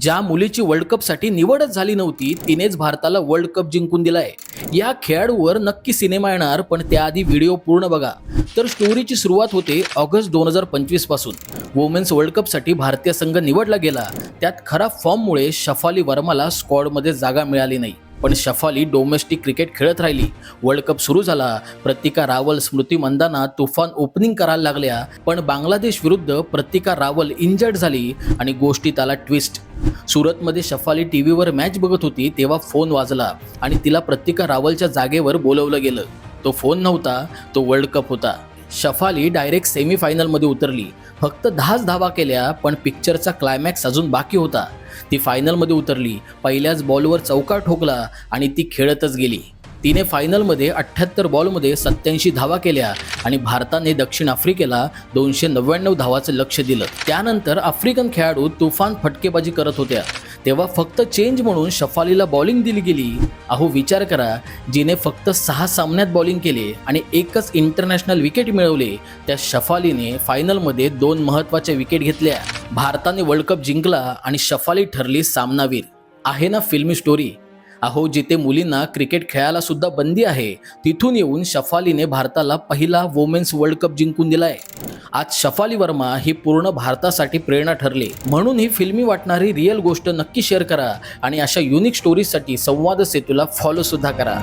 ज्या मुलीची वर्ल्ड कपसाठी निवडच झाली नव्हती तिनेच भारताला वर्ल्ड कप जिंकून दिलाय. या खेळाडूवर नक्की सिनेमा येणार पण त्याआधी व्हिडिओ पूर्ण बघा. तर स्टोरीची सुरुवात होते ऑगस्ट दोन हजार पंचवीसपासून. वुमेन्स वर्ल्ड कपसाठी भारतीय संघ निवडला गेला. त्यात खराब फॉर्ममुळे शफाली वर्माला स्क्वॉडमध्ये जागा मिळाली नाही. पण शफाली डोमेस्टिक क्रिकेट खेळत राहिली. वर्ल्ड कप सुरू झाला. प्रतिका रावल स्मृती मंदाना तुफान ओपनिंग करायला लागल्या. पण बांगलादेश विरुद्ध प्रतिका रावल इंजर्ड झाली आणि गोष्टीत आला ट्विस्ट सुरतमध्ये शफाली टी व्हीवर मॅच बघत होती तेव्हा फोन वाजला आणि तिला प्रतिका रावलच्या जागेवर बोलवलं गेलं. तो फोन नव्हता तो वर्ल्ड कप होता. शफाली डायरेक्ट सेमीफायनलमध्ये उतरली. फक्त दहाच धावा केल्या पण पिक्चरचा क्लायमॅक्स अजून बाकी होता. ती फायनलमध्ये उतरली. पहिल्याच बॉलवर चौकार ठोकला आणि ती खेळतच गेली. तिने फायनलमध्ये अठ्ठ्याहत्तर बॉलमध्ये सत्याऐंशी धावा केल्या आणि भारताने दक्षिण आफ्रिकेला दोनशे नव्याण्णव धावाचं लक्ष दिलं. त्यानंतर आफ्रिकन खेळाडू तुफान फटकेबाजी करत होत्या. तेव्हा फक्त चेंज म्हणून शफालीला बॉलिंग दिली गेली. अहो विचार करा जिने फक्त सहा सामन्यात बॉलिंग केले आणि एकच इंटरनॅशनल विकेट मिळवले. त्या शफालीने फायनलमध्ये दोन महत्त्वाच्या विकेट घेतल्या. भारताने वर्ल्ड कप जिंकला आणि शफाली ठरली सामनावीर. आहे ना फिल्मी स्टोरी अहो जिथे मुलींना क्रिकेट खेळायला सुद्धा बंदी आहे तिथून येऊन शफालीने भारताला पहिला वुमेन्स वर्ल्ड कप जिंकून दिलाय. आज शफाली वर्मा ही पूर्ण भारतासाठी प्रेरणा ठरली. म्हणून ही फिल्मी वाटणारी रिअल गोष्ट नक्की शेअर करा आणि अशा युनिक स्टोरीजसाठी संवाद सेतूला फॉलो सुद्धा करा.